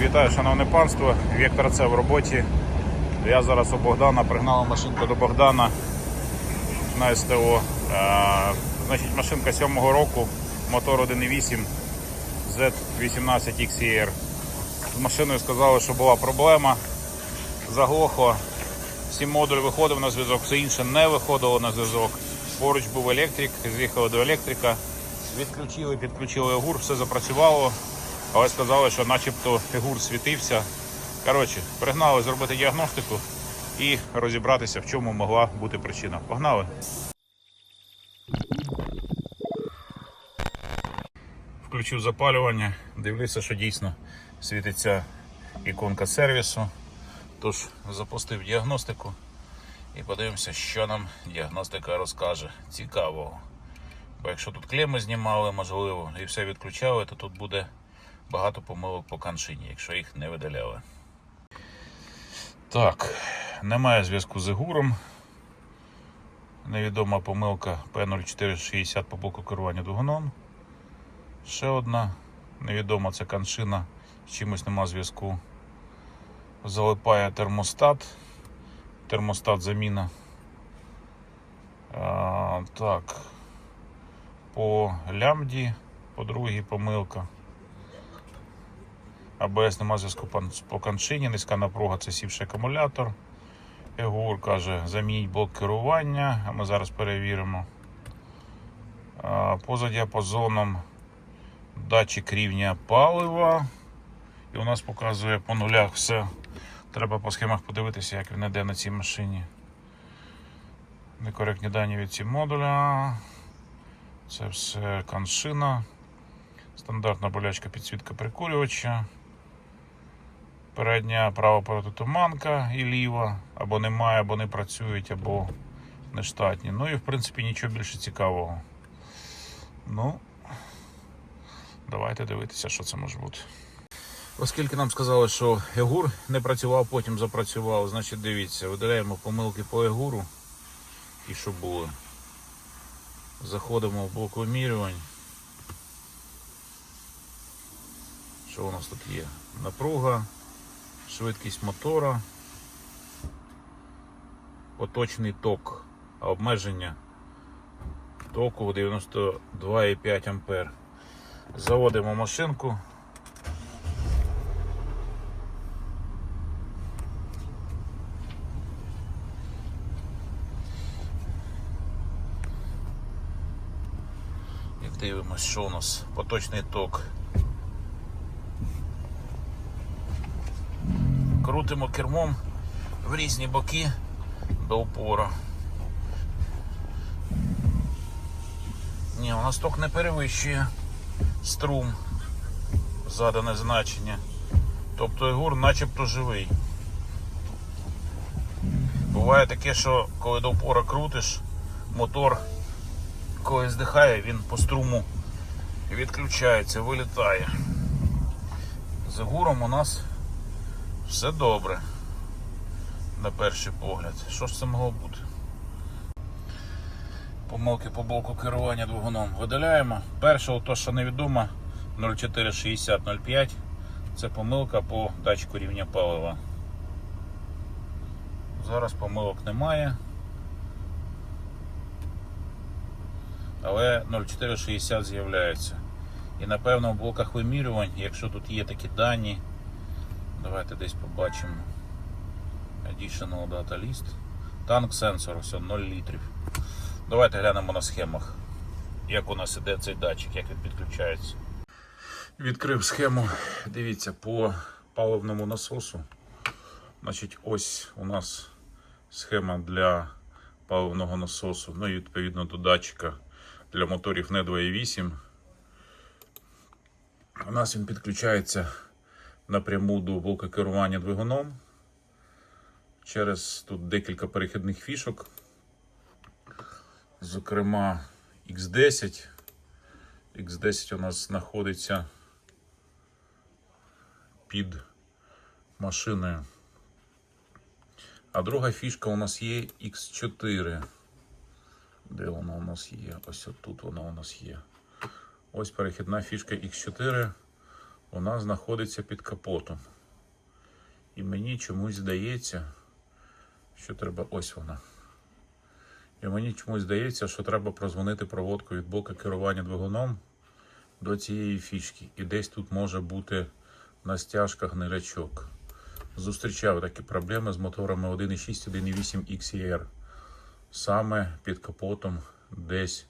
Вітаю, шановне панство. Віктор це в роботі. Я зараз у Богдана пригнав машинку до Богдана на СТО. Е, значить, машинка 7-го року, мотор 1.8 Z18 XER. З машиною сказали, що була проблема. Заглохло. Сім модуль виходив на зв'язок, все інше не виходило на зв'язок. Поруч був електрик, з'їхали до електрика, відключили, підключили огур, все запрацювало, але сказали, що начебто егур світився. Коротше, пригнали зробити діагностику і розібратися, в чому могла бути причина. Погнали! Включив запалювання, дивлюся, що дійсно світиться іконка сервісу. Тож запустив діагностику і подивимося, що нам діагностика розкаже. Цікавого. Бо якщо тут клеми знімали, можливо, і все відключали, то тут буде багато помилок по каншині, якщо їх не видаляли. Так, немає зв'язку з Егуром. Невідома помилка P0460 по блоку керування двигуном. Ще одна невідома це каншина, з чимось нема зв'язку залипає термостат. Термостат заміна. А, так. По лямбді, по другій помилка. АБС нема зв'язку по- каншині, низька напруга це сівший акумулятор. Егур каже, замініть блок керування, а ми зараз перевіримо. Поза діапазоном датчик рівня палива. І у нас показує по нулях все. Треба по схемах подивитися, як він йде на цій машині. Некоректні дані від ці модуля. Це все каншина. Стандартна болячка підсвітка прикурювача. Передня права протитуманка і ліва. Або немає, або не працюють, або нештатні. Ну і в принципі нічого більше цікавого. Ну, давайте дивитися, що це може бути. Оскільки нам сказали, що Егур не працював, потім запрацював, значить дивіться, видаляємо помилки по Егуру і що були. Заходимо в блок вимірювань. Що у нас тут є? Напруга, швидкість мотора, поточний ток, а обмеження току 92,5 ампер. Заводимо машинку. Дивимось, що у нас поточний ток. Крутимо кермом в різні боки до упора. Ні, у нас ток не перевищує струм задане значення. Тобто Ігор начебто живий. Буває таке, що коли до упора крутиш, мотор коли здихає, він по струму відключається, вилітає. З гуром у нас все добре. На перший погляд. Що ж це могло бути? Помилки по блоку керування двигуном видаляємо. Перше, то, що невідомо, 046005. Це помилка по датчику рівня палива. Зараз помилок немає. але 0460 з'являється. І напевно в блоках вимірювань, якщо тут є такі дані, давайте десь побачимо. Additional Data List. Танк сенсор, все 0 літрів. Давайте глянемо на схемах, як у нас іде цей датчик, як він підключається. Відкрив схему, дивіться, по паливному насосу. Значить, ось у нас схема для паливного насосу, ну і відповідно до датчика для моторів не 2.8. У нас він підключається напряму до блока керування двигуном. Через тут декілька перехідних фішок. Зокрема, X10. X10 у нас знаходиться під машиною. А друга фішка у нас є X4. Де вона у нас є? Ось тут вона у нас є. Ось перехідна фішка X4. Нас знаходиться під капотом. І мені чомусь здається, що треба. Ось вона. І мені чомусь здається, що треба прозвонити проводку від блока керування двигуном до цієї фішки. І десь тут може бути на стяжках гнилячок. Зустрічав такі проблеми з моторами 1.6, 1.8 XER. Саме під капотом десь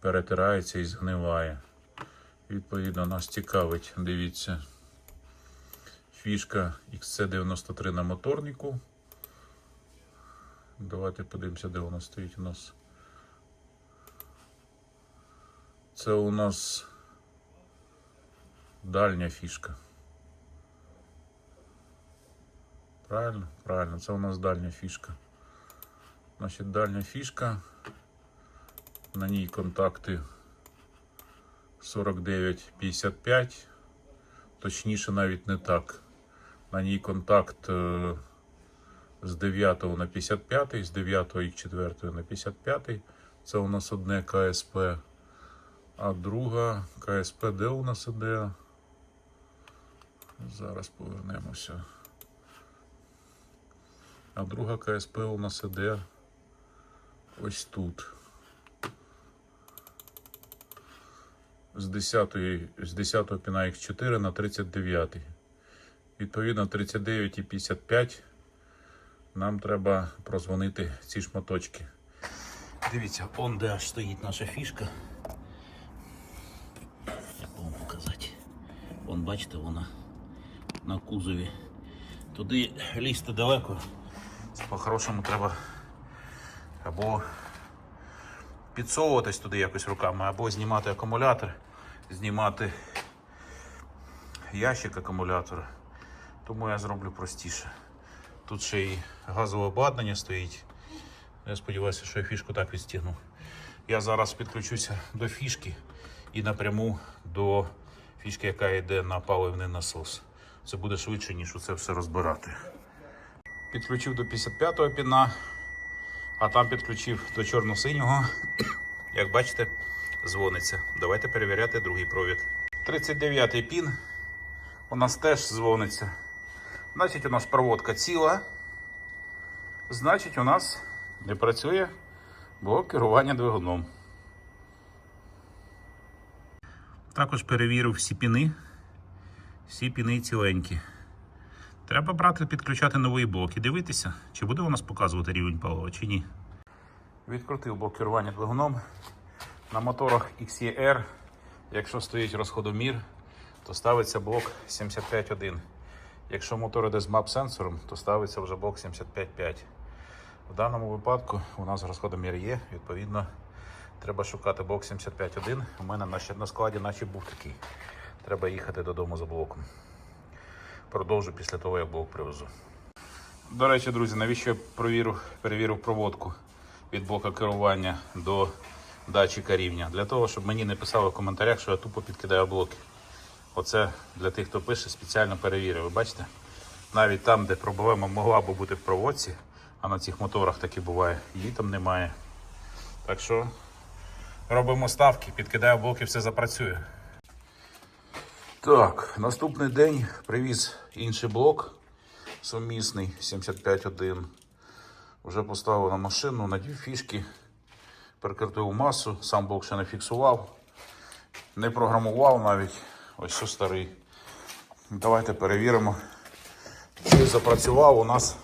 перетирається і згниває. Відповідно, нас цікавить, дивіться, фішка XC93 на моторнику. Давайте подивимося, де вона стоїть у нас. Це у нас дальня фішка. Правильно? Правильно, це у нас дальня фішка. Значить, дальня фішка. На ній контакти 49-55. Точніше, навіть не так. На ній контакт е, з 9 на 55, з 9 і 4 на 55. Це у нас одне КСП. А друга КСП, де у нас іде? Зараз повернемося. А друга КСП у нас іде ось тут. З 10, з 10 піна X4 на 39. Відповідно, 39 і 55 нам треба прозвонити ці шматочки. Дивіться, он де аж стоїть наша фішка. Як вам показати? Вон, бачите, вона на кузові. Туди лізти далеко. По-хорошому треба або підсовуватись туди якось руками, або знімати акумулятор, знімати ящик акумулятора. Тому я зроблю простіше. Тут ще й газове обладнання стоїть. Я сподіваюся, що я фішку так відстігну. Я зараз підключуся до фішки і напряму до фішки, яка йде на паливний насос. Це буде швидше, ніж це все розбирати. Підключив до 55-го піна, а там підключив до чорно-синього. Як бачите, дзвониться. Давайте перевіряти другий провід. 39-й пін у нас теж дзвониться. Значить, у нас проводка ціла. Значить, у нас не працює блок керування двигуном. Також перевірив всі піни. Всі піни ціленькі. Треба брати, підключати новий блок і дивитися, чи буде у нас показувати рівень палива, чи ні. Відкрутив блок керування двигуном. На моторах XER, якщо стоїть розходомір, то ставиться блок 75.1. Якщо мотор іде з мап-сенсором, то ставиться вже блок 75.5. В даному випадку у нас розходомір є, відповідно, треба шукати блок 75.1. У мене на, складі наче був такий. Треба їхати додому за блоком. Продовжу після того, як блок привезу. До речі, друзі, навіщо я перевірив проводку від блока керування до датчика рівня? Для того, щоб мені не писали в коментарях, що я тупо підкидаю блоки. Оце для тих, хто пише, спеціально перевірив. Ви бачите? Навіть там, де проблема могла б бути в проводці, а на цих моторах таки буває, її там немає. Так що робимо ставки, підкидаю блоки, все запрацює. Так, наступний день привіз інший блок сумісний 75.1. Вже поставив на машину на дві фішки, прикрутив масу, сам блок ще не фіксував, не програмував навіть. Ось що старий. Давайте перевіримо, чи запрацював у нас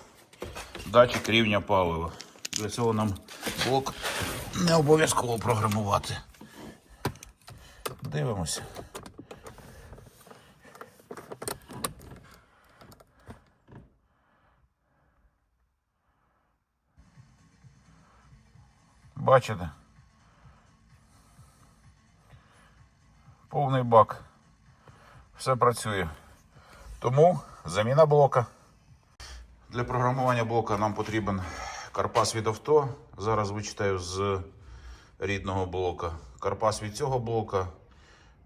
датчик рівня палива. Для цього нам блок не обов'язково програмувати. Дивимося. Бачите? Повний бак. Все працює. Тому заміна блока. Для програмування блока нам потрібен карпас від авто. Зараз вичитаю з рідного блока. Карпас від цього блока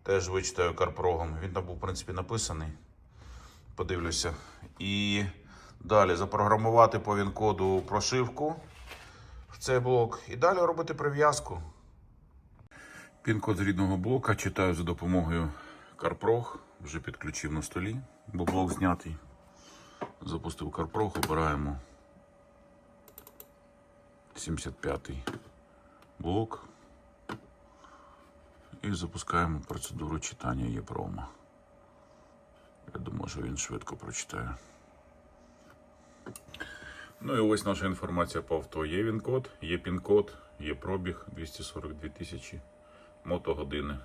теж вичитаю карпрогом. Він там був, в принципі, написаний. Подивлюся. І далі запрограмувати по він-коду прошивку цей блок. І далі робити прив'язку. Пін-код з рідного блока читаю за допомогою Карпрог вже підключив на столі, бо блок знятий. Запустив Карпрог, обираємо 75-й блок і запускаємо процедуру читання ЄПРОМа. Я думаю, що він швидко прочитає. Ну і ось наша інформація по авто. Є він-код, є пін-код, є пробіг 242 тисячі мотогодини.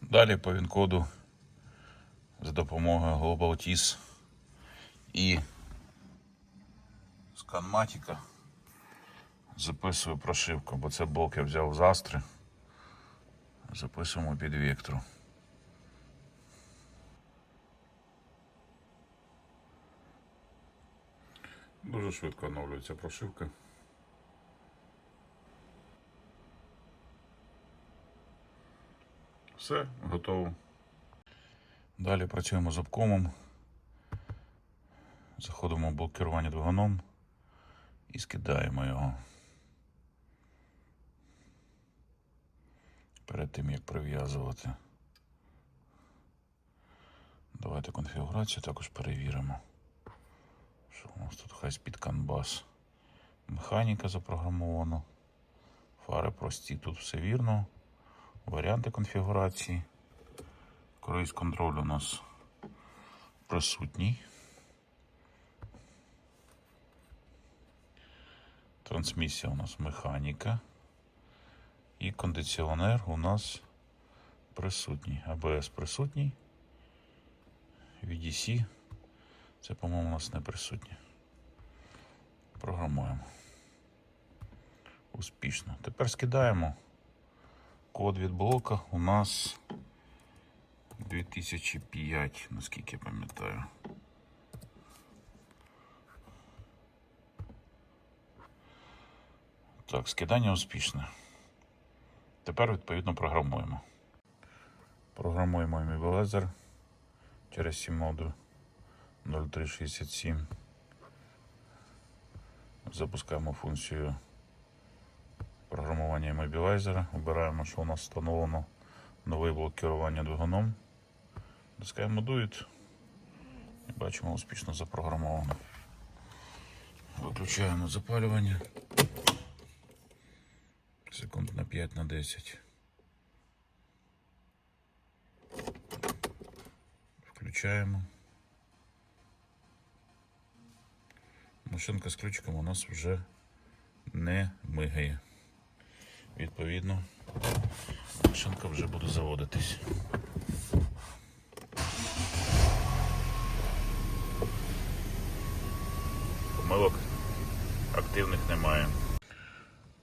Далі по він-коду за допомогою Global TIS і сканматіка записую прошивку, бо це блок я взяв з Астри. Записуємо під вектору. Дуже швидко оновлюється прошивка. Все, готово. Далі працюємо з обкомом. Заходимо в блок керування двигуном і скидаємо його. Перед тим як прив'язувати. Давайте конфігурацію також перевіримо. Що у нас тут хай-спід канбас. Механіка запрограмована. Фари прості, тут все вірно. Варіанти конфігурації. Круїз контроль у нас присутній. Трансмісія у нас механіка. І кондиціонер у нас присутній. АБС присутній. VDC. Це, по-моєму, у нас не присутнє. Програмуємо. Успішно. Тепер скидаємо. Код від блока у нас 2005, наскільки я пам'ятаю. Так, скидання успішне. Тепер відповідно програмуємо. Програмуємо Immobilizer через сім модуль 0367. Запускаємо функцію програмування Immobilizer. Обираємо, що у нас встановлено новий блок керування двигуном. Натискаємо Do І бачимо успішно запрограмовано. Виключаємо запалювання. Секунд на 5 на 10. Включаємо. Машинка з ключиком у нас вже не мигає. Відповідно, машинка вже буде заводитись. Помилок активних немає.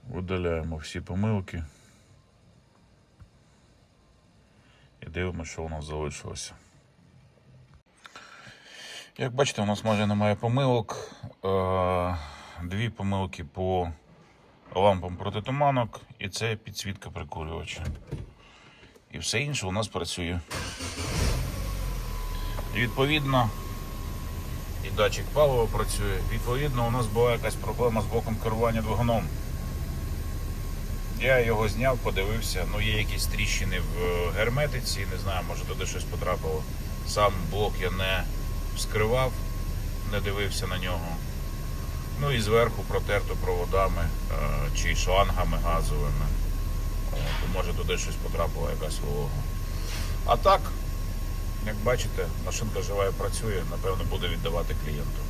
Видаляємо всі помилки. І дивимося, що у нас залишилося. Як бачите, у нас майже немає помилок. Е, Дві помилки по лампам протитуманок і це підсвітка прикурювача. І все інше у нас працює. І відповідно, і датчик палива працює. Відповідно, у нас була якась проблема з блоком керування двигуном. Я його зняв, подивився. Ну, є якісь тріщини в герметиці, не знаю, може туди щось потрапило. Сам блок я не вскривав, не дивився на нього. Ну і зверху протерто проводами е, чи шлангами газовими. От, може туди щось потрапила якась волога. А так, як бачите, машинка жива і працює, напевно, буде віддавати клієнту.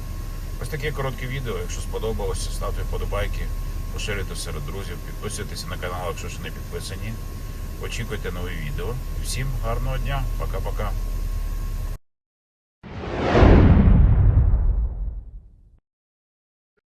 Ось таке коротке відео. Якщо сподобалося, ставте вподобайки, поширюйте серед друзів, підписуйтесь на канал, якщо ще не підписані. Очікуйте нові відео. Всім гарного дня, пока-пока.